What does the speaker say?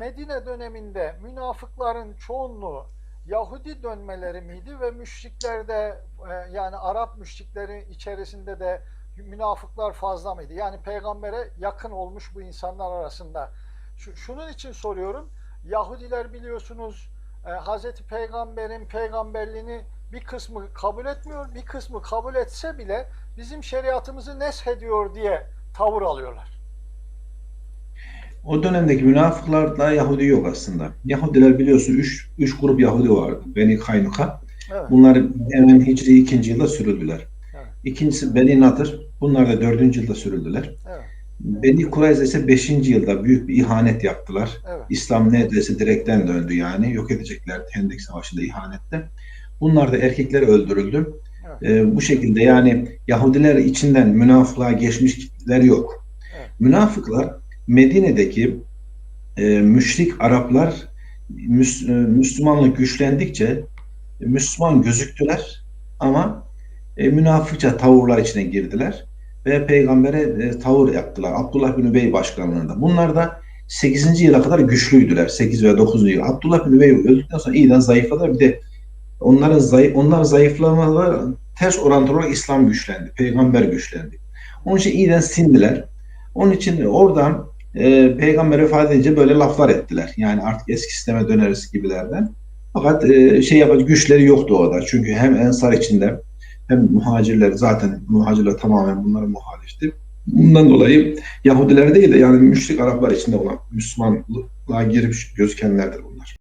Medine döneminde münafıkların çoğunluğu Yahudi dönmeleri miydi ve müşriklerde e, yani Arap müşrikleri içerisinde de münafıklar fazla mıydı? Yani peygambere yakın olmuş bu insanlar arasında. Şunun için soruyorum. Yahudiler biliyorsunuz e, Hazreti Peygamber'in peygamberliğini bir kısmı kabul etmiyor, bir kısmı kabul etse bile bizim şeriatımızı nesh ediyor diye tavır alıyorlar. O dönemdeki münafıklarda Yahudi yok aslında. Yahudiler biliyorsun üç, üç grup Yahudi vardı. Beni Kaynuka. Evet. Bunlar hemen Hicri 2. yılda sürüldüler. Evet. İkincisi Beni Nadır. Bunlar da 4. yılda sürüldüler. Evet. Beni Kurayza ise 5. yılda büyük bir ihanet yaptılar. Evet. İslam neredeyse direkten döndü yani. Yok edecekler Hendek Savaşı'nda ihanette. Bunlar da erkekler öldürüldü. Evet. Ee, bu şekilde yani Yahudiler içinden münafıklığa geçmiş kitleler yok. Evet. Münafıklar Medine'deki e, müşrik Araplar Müs- e, Müslümanlık güçlendikçe e, Müslüman gözüktüler ama e, münafıkça tavırlar içine girdiler ve peygambere e, tavır yaptılar. Abdullah bin Übey başkanlığında. Bunlar da 8. yıla kadar güçlüydüler. 8 ve 9. yıl. Abdullah bin Übey öldükten sonra iyiden zayıfladılar. Bir de onların zayıf, onlar zayıflamaları ters orantılı olarak İslam güçlendi. Peygamber güçlendi. Onun için iyiden sindiler. Onun için oradan e, peygamber vefat edince böyle laflar ettiler. Yani artık eski sisteme döneriz gibilerden. Fakat e, şey yapacak güçleri yoktu orada. Çünkü hem Ensar içinde hem muhacirler zaten muhacirler tamamen bunlara muhalifti. Bundan dolayı Yahudiler değil de yani müşrik Araplar içinde olan Müslümanlığa girip gözükenlerdir bunlar.